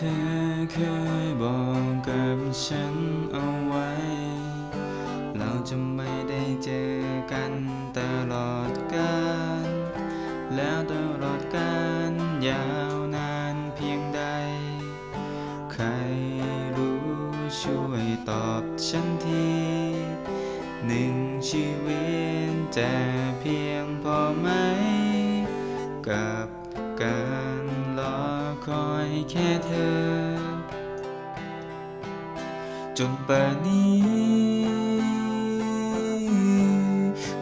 ธอเคยบอกกับฉันเอาไว้ เราจะไม่ได้เจอกันตลอดกาลแล้วตลอดกาลยาวนานเพียงใด ใครรู้ช่วยตอบฉันทีหนึ่งชีวิตจะเพียงพอไหมกับ การรอคอยแค่เธอ จนป่านนี้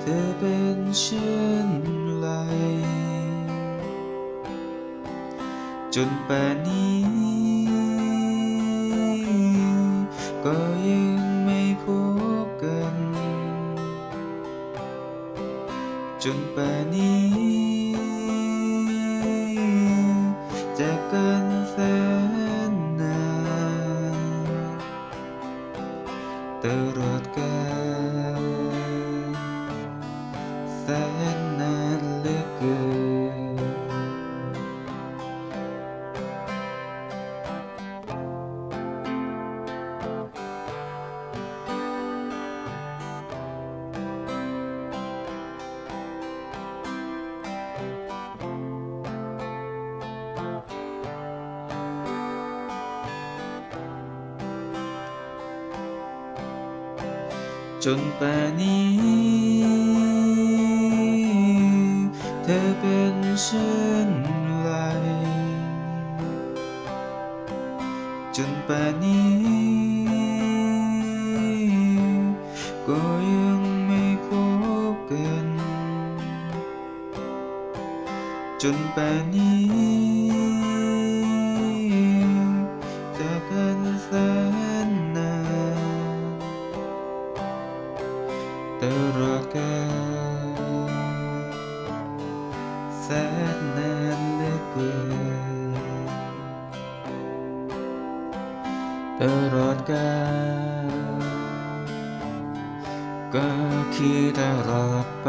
เธอเป็นเช่นไร จนป่านนี้ ก็ยังไม่พบกัน จนป่านนี้ กันแสนนานตลอดกาล จนป่านนี้ เธอเป็นเช่นไรจนป่านนี้ ก็ยังไม่พบกัน จนป่านนี้ ตลอดกาลแสนนานเหลือเกินตลอดกาลก็คือตลอดไป